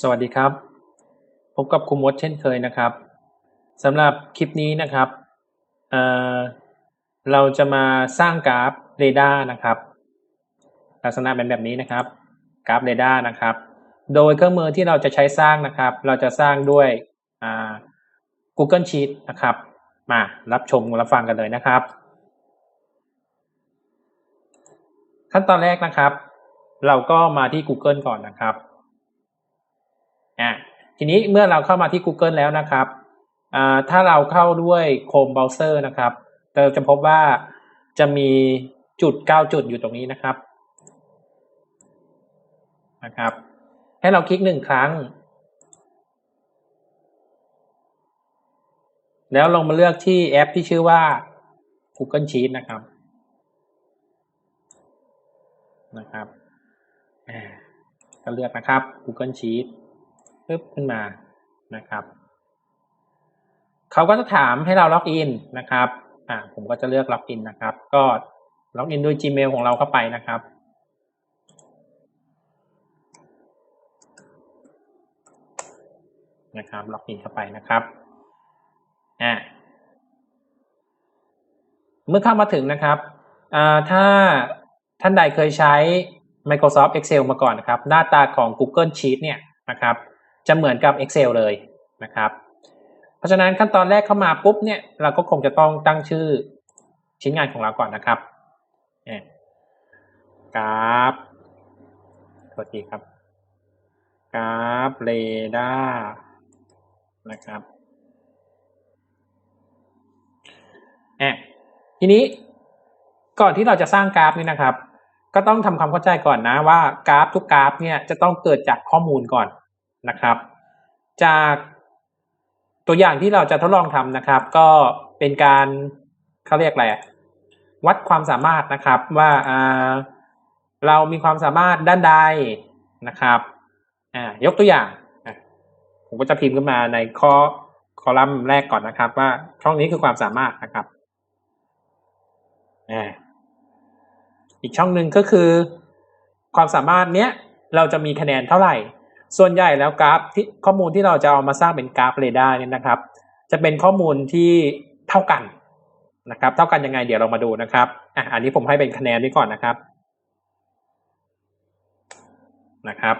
สวัสดีครับ พบกับครูมดเช่นเคยนะครับสำหรับคลิปนี้นะครับเเราจะมาสร้างกราฟเรดาร์นะครับ ลักษณะเป็นแบบนี้นะครับ กราฟเรดาร์นะครับ โดยเครื่องมือที่เราจะใช้สร้างนะครับ เราจะสร้างด้วย Google Sheet นะครับ มารับชมรับฟังกันเลยนะครับ ขั้นตอนแรกนะครับ เราก็มาที่ Google ก่อนนะครับ อะทีนี้เมื่อเราเข้ามาที่ Google แล้วนะครับถ้าเราเข้าด้วย Chrome Browser นะครับ เราจะพบว่าจะมีจุด 9 จุดอยู่ตรงนี้นะครับนะครับ ให้เราคลิกหนึ่งครั้ง แล้วลงมาเลือกที่แอปที่ชื่อว่า Google Sheet นะครับนะครับก็เลือกนะครับ Google Sheet ปึ๊บขึ้นมานะครับเขาก็จะถามให้เราล็อกอินนะครับอ่าผมก็จะเลือกล็อกอินนะครับ ก็ล็อกอินด้วย Gmail ของเราเข้าไปนะครับนะครับล็อกอินเข้าไปนะครับอ่าเมื่อเข้ามาถึงนะครับอ่าถ้าท่านใดเคยใช้ Microsoft Excel มาก่อนนะครับ หน้าตาของ Google Sheet เนี่ยนะครับ จะเหมือนกับ Excel เลยนะครับ เพราะฉะนั้นขั้นตอนแรกเข้ามาปุ๊บเนี่ยเราก็คงจะต้องตั้งชื่อชิ้นงานของเราก่อนนะครับกราฟโทษทีครับกราฟเรดาร์นะครับแอบทีนี้ก่อนที่เราจะสร้างกราฟนี่นะครับ ก็ต้องทำความเข้าใจก่อนนะว่ากราฟทุกกราฟเนี่ยจะต้องเกิดจากข้อมูลก่อน นะครับ จากตัวอย่างที่เราจะทดลองทำนะครับ ก็เป็นการเขาเรียกอะไรวัดความสามารถนะครับว่าเรามีความสามารถด้านใดนะครับยกตัวอย่างผมก็จะพิมพ์ขึ้นมาในข้อคอลัมน์แรกก่อนนะครับ ว่าช่องนี้คือความสามารถนะครับอีกช่องหนึ่งก็คือ ความสามารถเนี้ยเราจะมีคะแนนเท่าไหร่ ส่วนใหญ่แล้วกราฟที่ข้อมูลที่เราจะเอามาสร้างเป็นกราฟเรดาร์เนี่ยนะครับ จะเป็นข้อมูลที่เท่ากันนะครับ เท่ากันยังไงเดี๋ยวเรามาดูนะครับอะอันนี้ผมให้เป็นคะแนนไว้ก่อนนะครับนะครับ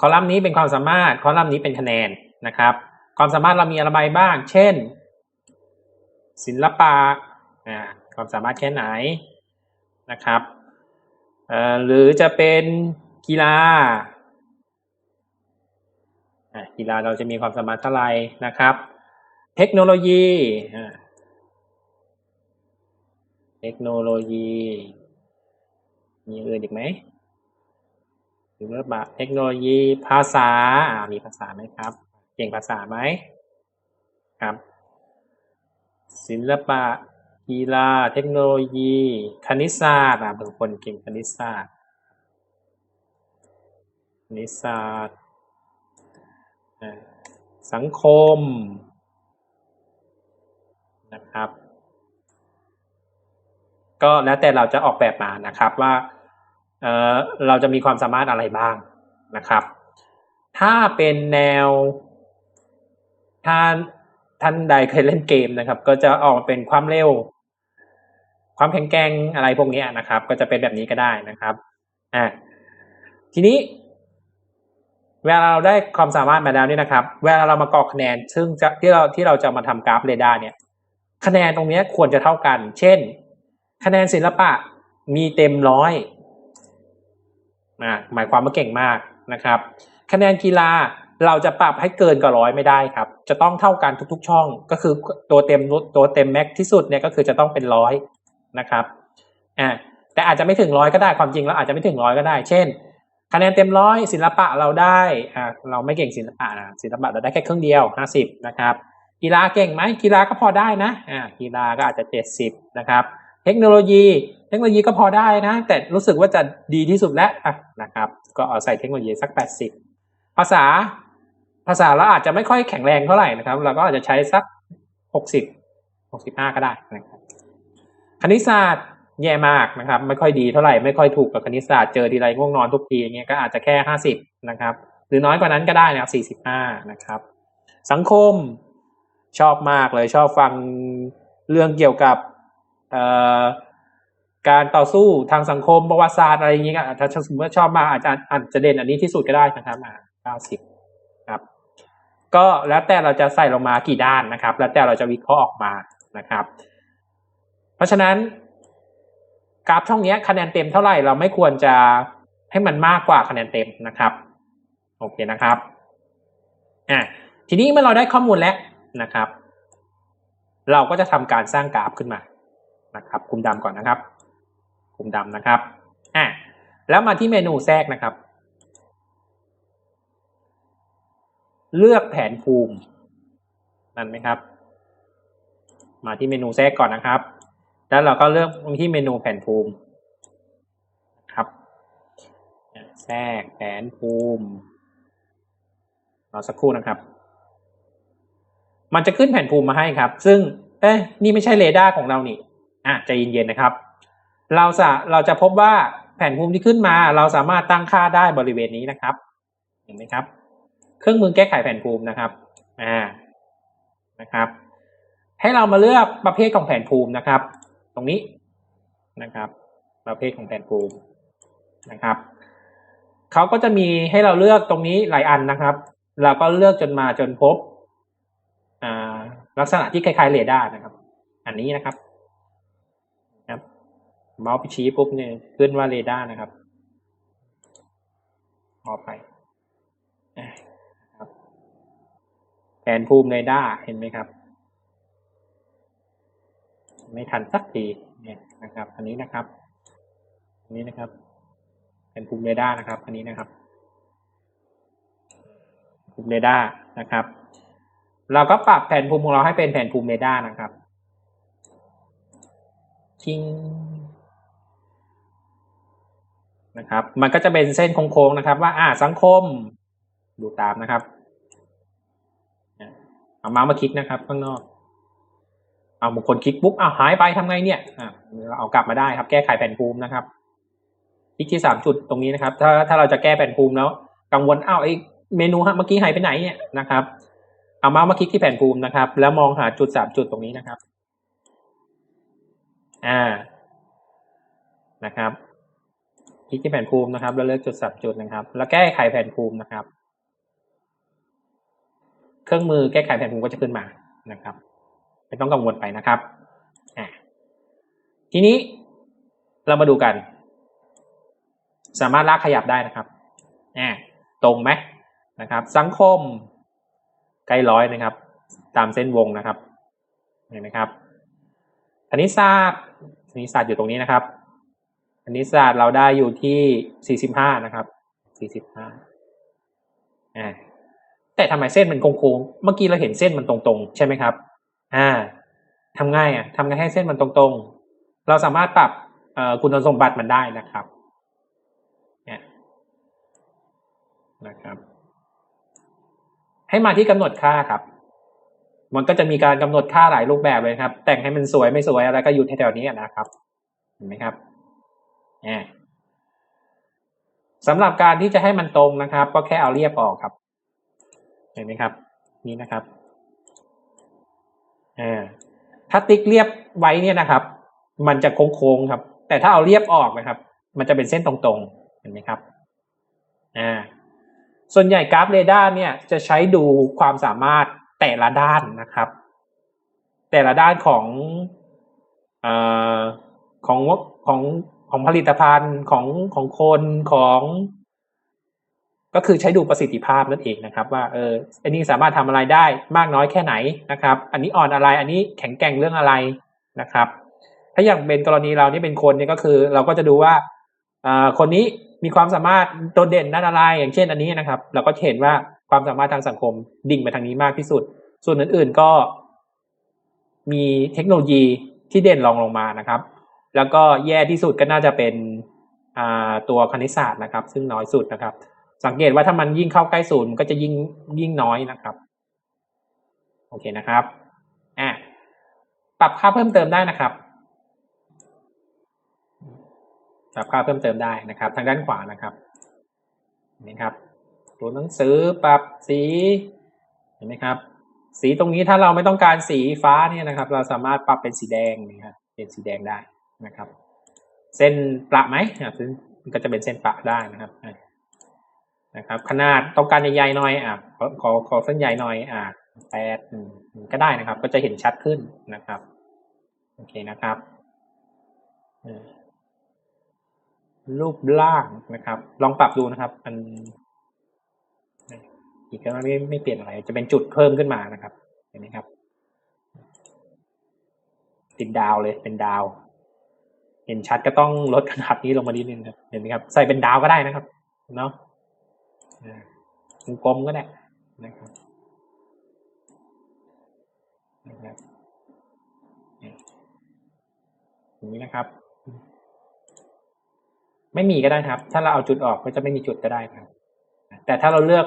คอลัมน์นี้เป็นความสามารถคอลัมน์นี้เป็นคะแนนนะครับ ความสามารถเรามีอะไรบ้าง เช่น ศิลปะอ่าความสามารถแค่ไหนนะครับหรือจะเป็นกีฬา กีฬาเราจะมีความสามารถเท่าไหร่นะครับ เทคโนโลยี เทคโนโลยี มีอื่นอีกไหมหรือว่าเทคโนโลยีภาษา มีภาษาไหมครับ เก่งภาษาไหมครับ ศิลปะกีฬาเทคโนโลยี คณิตศาสตร์บางคนเก่งคณิตศาสตร์คณิตศาสตร์ สังคมนะครับ ก็แล้วแต่เราจะออกแบบมานะครับว่าเเราจะมีความสามารถอะไรบ้างนะครับ ถ้าเป็นแนวถ้าท่านใดเคยเล่นเกมนะครับ ก็จะออกมาเป็นความเร็ว ความแข็งแกร่งอะไรพวกนี้นะครับ ก็จะเป็นแบบนี้ก็ได้นะครับอ่าทีนี้ เวลาเราได้ความสามารถมาแล้วนี่นะครับ เวลาเรามากรอกคะแนน ซึ่งจะที่เราที่เราจะมาทำกราฟเรดาร์เนี่ย คะแนนตรงนี้ควรจะเท่ากัน เช่น คะแนนศิลปะมีเต็มร้อยอ่าหมายความว่าเก่งมากนะครับ คะแนนกีฬาเราจะปรับให้เกินกว่าร้อยไม่ได้ครับ จะต้องเท่ากันทุกๆช่อง ก็คือตัวเต็มตัวเต็มแม็กที่สุดเนี่ยก็คือจะต้องเป็นร้อยนะครับอ่าแต่อาจจะไม่ถึงร้อยก็ได้ความจริงแล้วอาจจะไม่ถึงร้อยก็ได้ เช่น คะแนนเต็มร้อยศิลปะเราได้อ่าเราไม่เก่งศิลปะนะศิลปะเราได้แค่ครึ่งเดียวห้าสิบนะครับ กีฬาเก่งไหมกีฬาก็พอได้นะอ่ากีฬาก็อาจจะเจ็ดสิบนะครับ เทคโนโลยี เทคโนโลยีก็พอได้นะ แต่รู้สึกว่าจะดีที่สุดแล้วอะนะครับ ก็เอาใส่เทคโนโลยีสักแปดสิบภาษาภาษาเราอาจจะไม่ค่อยแข็งแรงเท่าไหร่นะครับ เราก็อาจจะใช้สักหกสิบหกสิบห้าก็ได้นะครับคณิตศาสตร์ แย่มากนะครับ ไม่ค่อยดีเท่าไหร่ไม่ค่อยถูกกับคณิตศาสตร์เจอทีไรง่วงนอนทุกทีอย่างเงี้ยก็อาจจะแค่ห้าสิบนะครับ หรือน้อยกว่านั้นก็ได้นะครับ45นะครับ สังคมชอบมากเลยชอบฟังเรื่องเกี่ยวกับเอ่อการต่อสู้ทางสังคมประวัติศาสตร์อะไรอย่างเงี้ยถ้าสมมติว่าชอบมากอาจจะอาจจะเด่นอันนี้ที่สุดก็ได้นะครับอ่า90ครับ ก็แล้วแต่เราจะใส่ลงมากี่ด้านนะครับ แล้วแต่เราจะวิเคราะห์ออกมานะครับ เพราะฉะนั้น กราฟช่องนี้คะแนนเต็มเท่าไหร่เราไม่ควรจะให้มันมากกว่าคะแนนเต็มนะครับโอเคนะครับอะทีนี้เมื่อเราได้ข้อมูลแล้วนะครับ เราก็จะทำการสร้างกราฟขึ้นมานะครับคุมดำก่อนนะครับคุมดำนะครับอะแล้วมาที่เมนูแทรกนะครับ เลือกแผนภูมินั่นไหมครับ มาที่เมนูแทรกก่อนนะครับ แล้วเราก็เลือกที่เมนูแผนภูมิครับแทรกแผนภูมิรอสักครู่นะครับ มันจะขึ้นแผนภูมิมาให้ครับ ซึ่งเอ๊ะนี่ไม่ใช่เรดาร์ของเรานี่อะใจเย็นๆนะครับ เราจะเราจะพบว่าแผนภูมิที่ขึ้นมา เราสามารถตั้งค่าได้บริเวณนี้นะครับ เห็นไหมครับ เครื่องมือแก้ไขแผนภูมินะครับอ่านะครับ ให้เรามาเลือกประเภทของแผนภูมินะครับ ตรงนี้นะครับ ประเภทของแผนภูมินะครับเขาก็จะมีให้เราเลือกตรงนี้หลายอันนะครับ เราก็เลือกจนมาจนพบลักษณะที่คล้ายๆเรดาร์นะครับ อันนี้นะครับครับเมาส์ไปชี้ปุ๊บเนี่ยขึ้นว่าเรดาร์นะครับออกไปแผนภูมิเรดาร์เห็นไหมครับ ไม่ทันสักทีเนี่ยนะครับอันนี้นะครับอันนี้นะครับ เป็นภูมิเรดาร์นะครับอันนี้นะครับภูมิเรดาร์นะครับ เราก็ปรับแผนภูมิของเราให้เป็นแผนภูมิเรดาร์นะครับชิงนะครับ มันก็จะเป็นเส้นโค้งๆนะครับ ว่าอ่าสังคมดูตามนะครับเอามามาคลิกนะครับข้างนอก เอาบางคนคลิกปุ๊บอ้าวหายไปทำไงเนี่ยอ่าเอากลับมาได้ครับ แก้ไขแผ่นภูมินะครับคลิกที่สามจุดตรงนี้นะครับ ถ้าถ้าเราจะแก้แผ่นภูมิแล้วกังวลอ้าวไอเมนูฮะเมื่อกี้หายไปไหนเนี่ยนะครับ เอามามาคลิกที่แผ่นภูมินะครับ แล้วมองหาจุดสามจุดตรงนี้นะครับอ่านะครับคลิกที่แผ่นภูมินะครับ แล้วเลือกจุดสามจุดนะครับ แล้วแก้ไขแผ่นภูมินะครับ เครื่องมือแก้ไขแผ่นภูมิก็จะขึ้นมานะครับ ไม่ต้องกังวลไปนะครับทีนี้เรามาดูกัน สามารถลากขยับได้นะครับตรงไหมนะครับ สังคมใกล้ร้อยนะครับ ตามเส้นวงนะครับเห็นไหมครับคณิตศาสตร์คณิตศาสตร์อยู่ตรงนี้นะครับคณิตศาสตร์เราได้อยู่ที่สี่สิบห้านะครับสี่สิบห้าอ่าแต่ทำไมเส้นมันโค้งๆเมื่อกี้เราเห็นเส้นมันตรงๆ ใช่ไหมครับ อ่าทำง่ายอะทำไงให้เส้นมันตรงๆ เราสามารถปรับคุณสมบัติมันได้นะครับเนี่ยนะครับ ให้มาที่กำหนดค่าครับ มันก็จะมีการกำหนดค่าหลายรูปแบบเลยครับ แต่งให้มันสวยไม่สวยอะไรก็อยู่แถวๆนี้นะครับเห็นไหมครับเนี่ยสำหรับการที่จะให้มันตรงนะครับ ก็แค่เอาเรียบออกครับ เห็นไหมครับ นี่นะครับ อ่าถ้าติ๊กเรียบไว้เนี่ยนะครับ มันจะโค้งๆครับ แต่ถ้าเอาเรียบออกนะครับ มันจะเป็นเส้นตรงๆเห็นไหมครับอ่าส่วนใหญ่กราฟเรดาร์เนี่ยจะใช้ดูความสามารถแต่ละด้านนะครับ แต่ละด้านของอของของของผลิตภัณฑ์ของของคนของ ก็คือใช้ดูประสิทธิภาพนั่นเองนะครับว่าเอออันนี้สามารถทำอะไรได้มากน้อยแค่ไหนนะครับอันนี้อ่อนอะไรอันนี้แข็งแกร่งเรื่องอะไรนะครับ ถ้าอย่างเป็นกรณีเรานี่เป็นคนเนี่ยก็คือเราก็จะดูว่าคนนี้มีความสามารถโดดเด่นด้านอะไร อย่างเช่นอันนี้นะครับ เราก็เห็นว่าความสามารถทางสังคมดิ่งไปทางนี้มากที่สุด ส่วนอื่นๆก็ มีเทคโนโลยีที่เด่นรองลงมานะครับ แล้วก็แย่ที่สุดก็น่าจะเป็นตัวคณิตศาสตร์นะครับ ซึ่งน้อยสุดนะครับ สังเกตว่าถ้ามันยิ่งเข้าใกล้ศูนย์มันก็จะยิ่งยิ่งน้อยนะครับ โอเคนะครับอะปรับค่าเพิ่มเติมได้นะครับ ปรับค่าเพิ่มเติมได้นะครับ ทางด้านขวานะครับนี่ครับตัวหนังสือปรับสีเห็นไหมครับ สีตรงนี้ถ้าเราไม่ต้องการสีฟ้าเนี่ยนะครับ เราสามารถปรับเป็นสีแดงนะครับเป็นสีแดงได้นะครับ เส้นประไหมอะซึ่งมันก็จะเป็นเส้นประได้นะครับอะ นะครับ ขนาดต้องการใหญ่ๆหน่อยอะขอขอขอเส้นใหญ่หน่อยอะแปดก็ได้นะครับ ก็จะเห็นชัดขึ้นนะครับโอเคนะครับรูปร่างนะครับ ลองปรับดูนะครับ มันอีกก็ไม่ไม่เปลี่ยนอะไร จะเป็นจุดเพิ่มขึ้นมานะครับ เห็นไหมครับ ติดดาวเลยเป็นดาว เห็นชัดก็ต้องลดขนาดนี้ลงมานิดนึงครับ เห็นไหมครับ ใส่เป็นดาวก็ได้นะครับ เนาะ อ่ากลมๆก็ได้นะครับนะครับนี่อย่างนี้นะครับ ไม่มีก็ได้ครับ ถ้าเราเอาจุดออกก็จะไม่มีจุดก็ได้ครับ แต่ถ้าเราเลือก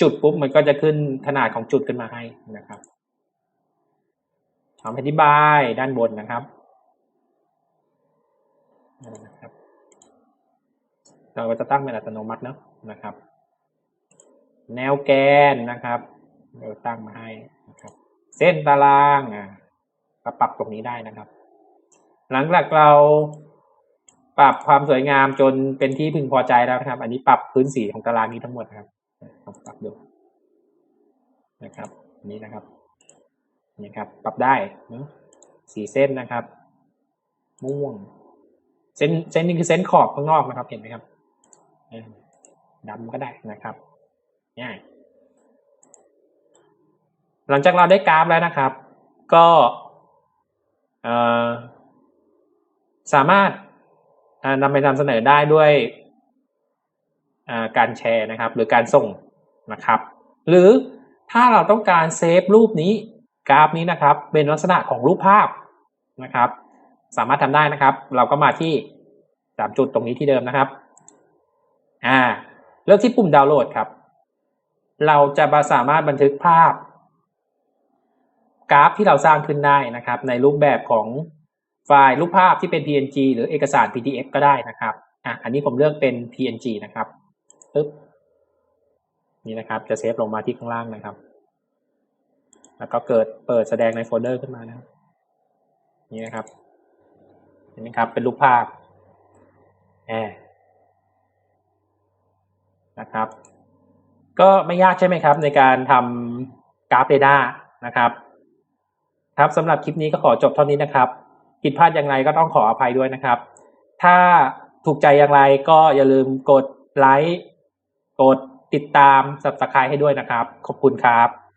จุดปุ๊บมันก็จะขึ้นขนาดของจุดขึ้นมาให้นะครับคำอธิบายด้านบนนะครับนะครับ เราก็จะตั้งเป็นอัตโนมัติเนาะนะครับ แนวแกนนะครับเราตั้งมาให้นะครับ เส้นตารางอะก็ปรับตรงนี้ได้นะครับ หลังจากเราปรับความสวยงามจนเป็นที่พึงพอใจแล้วนะครับ อันนี้ปรับพื้นสีของตารางนี้ทั้งหมดนะครับปรับดูนะครับนี้นะครับนี่ครับ ปรับได้นะสีเส้นนะครับ ม่วง เส้นเส้นนี้คือเส้นขอบข้างนอกนะครับ เห็นไหมครับดำก็ได้นะครับ ง่าย หลังจากเราได้กราฟแล้วนะครับ ก็สามารถนำไปนำเสนอได้ด้วยการแชร์นะครับ หรือการส่งนะครับ หรือถ้าเราต้องการเซฟรูปนี้กราฟนี้นะครับ เป็นลักษณะของรูปภาพนะครับ สามารถทำได้นะครับ เราก็มาที่สามจุดตรงนี้ที่เดิมนะครับ อ่า เลือกที่ปุ่มดาวน์โหลดครับ เราจะมาสามารถบันทึกภาพ กราฟที่เราสร้างขึ้นได้นะครับ ในรูปแบบของไฟล์รูปภาพที่เป็น PNG หรือเอกสาร PDF ก็ได้นะครับอะอันนี้ผมเลือกเป็น PNG นะครับปึ๊บนี่นะครับจะเซฟลงมาที่ข้างล่างนะครับ แล้วก็เกิดเปิดแสดงในโฟลเดอร์ขึ้นมานะครับนี่นะครับเห็นไหมครับเป็นรูปภาพแอนะครับ ก็ไม่ยากใช่ไหมครับ ในการทำกราฟเดต้านะครับครับสำหรับคลิปนี้ก็ขอจบเท่านี้นะครับผิดพลาดอย่างไรก็ต้องขออภัยด้วยนะครับ ถ้าถูกใจอย่างไรก็อย่าลืมกดไลค์กดติดตาม subscribe ให้ด้วยนะครับ ขอบคุณครับ